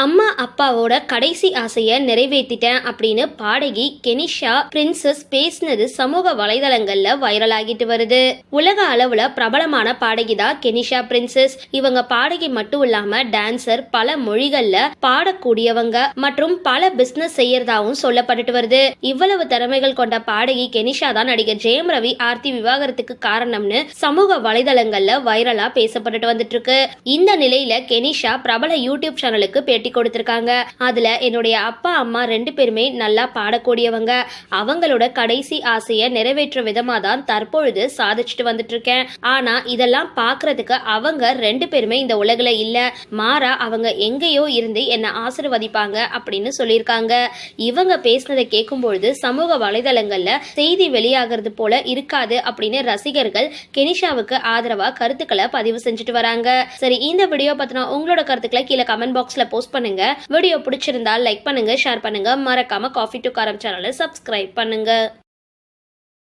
அம்மா அப்பாவோட கடைசி ஆசையை நிறைவேற்றிட்டேன் அப்படின்னு பாடகி கெனிஷா பிரின்சஸ் பேசினது சமூக வலைதளங்கள்ல வைரல் ஆகிட்டு வருது. உலக அளவுல பிரபலமான பாடகி தான் கெனிஷா பிரின்சஸ். இவங்க பாடகி மட்டும் இல்லாம டான்சர் பல மொழிகள்ல பாடக்கூடியவங்க மற்றும் பல பிசினஸ் செய்யறதாவும் சொல்லப்பட்டுட்டு வருது. இவ்வளவு திறமைகள் கொண்ட பாடகி கெனிஷா தான் நடிகர் ஜெயம் ரவி ஆர்த்தி விவாகரத்துக்கு காரணம்னு சமூக வலைதளங்கள்ல வைரலா பேசப்பட்டுட்டு வந்துட்டு இருக்கு. இந்த நிலையில கெனிஷா பிரபல யூடியூப் சேனலுக்கு கட்டி கொடுத்திருக்காங்க. அதுல என்னுடைய அப்பா அம்மா ரெண்டு பேருமே நல்லா பாடக்கூடியவங்க. அவங்களோட கடைசி ஆசையை நிறைவேற்ற விதமா தான் தற்பொழுது சாதிச்சுட்டு வந்துட்டு இருக்கேன் ஆனா இதெல்லாம் பாக்குறதுக்கு அவங்க ரெண்டு பேருமே இந்த உலகில் இல்ல. மாறா அவங்க எங்கேயோ இருந்து என்னை ஆசிர்வதிப்பாங்க அப்படின்னு சொல்லியிருக்காங்க. இவங்க பேசினதை கேட்கும்பொழுது சமூக வலைதளங்கள்ல செய்தி வெளியாகிறது போல இருக்காது அப்படின்னு ரசிகர்கள் கெனிஷாவுக்கு ஆதரவா கருத்துக்களை பதிவு செஞ்சுட்டு வராங்க. சரி இந்த வீடியோ பத்தின உங்களோட கருத்துக்களை கீழே கமெண்ட் பாக்ஸ்ல போஸ்ட் பண்ணுங்க. வீடியோ பிடிச்சிருந்தா லைக் பண்ணுங்க ஷேர் பண்ணுங்க. மறக்காம காஃபி டு காரம் சேனலை சப்ஸ்கிரைப் பண்ணுங்க.